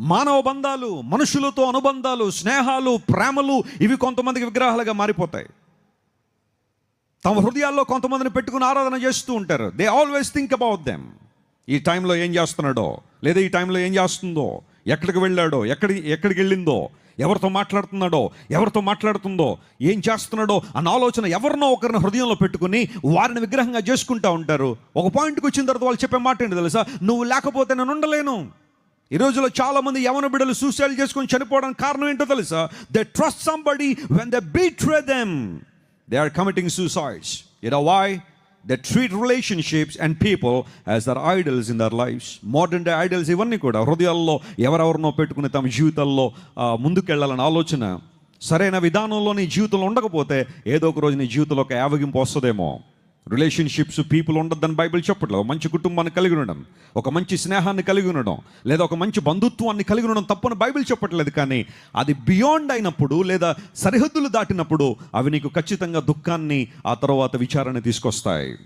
మానవ బంధాలు మనుషులతో అనుబంధాలు స్నేహాలు ప్రేమలు ఇవి కొంతమందికి విగ్రహాలుగా మారిపోతాయి. తమ హృదయాల్లో కొంతమందిని పెట్టుకుని ఆరాధన చేస్తూ ఉంటారు. They always think about them ఈ టైంలో ఏం చేస్తున్నాడో లేదా ఈ టైంలో ఏం చేస్తుందో ఎక్కడికి వెళ్ళాడో ఎక్కడి ఎక్కడికి వెళ్ళిందో ఎవరితో మాట్లాడుతున్నాడో ఎవరితో మాట్లాడుతుందో ఏం చేస్తున్నాడో అన్న ఆలోచన ఎవరినో ఒకరిని హృదయంలో పెట్టుకుని వారిని విగ్రహంగా చేసుకుంటా ఉంటారు. ఒక పాయింట్కి వచ్చిన తర్వాత వాళ్ళు చెప్పే మాట ఏంటి తెలుసా? నువ్వు లేకపోతే నేను ఉండలేను. ఈ రోజులో చాలా మంది యవన బిడ్డలు సూసైడ్ చేసుకొని చనిపోవడానికి కారణం ఏంటో తెలుసా? They trust somebody when they betray them they are committing suicides you why they treat relationships and people as their idols in their lives modern day idols ఇవన్నీ కూడా హృదయాల్లో ఎవరెవరినో పెట్టుకుని తమ జీవితాల్లో ముందుకెళ్ళాలని ఆలోచన. సరైన విధానంలో నీ జీవితంలో ఉండకపోతే ఏదో ఒక రోజు నీ జీవితంలో ఒక యావగింపు వస్తుందేమో. రిలేషన్షిప్స్ పీపుల్ ఉండొద్దని బైబిల్ చెప్పట్లేదు. ఒక మంచి కుటుంబాన్ని కలిగి ఉండడం ఒక మంచి స్నేహాన్ని కలిగి ఉండడం లేదా ఒక మంచి బంధుత్వాన్ని కలిగి ఉండడం తప్పని బైబిల్ చెప్పట్లేదు కానీ అది బియాండ్ అయినప్పుడు లేదా సరిహద్దులు దాటినప్పుడు అవి నీకు ఖచ్చితంగా దుఃఖాన్ని ఆ తర్వాత విచారణ తీసుకొస్తాయి.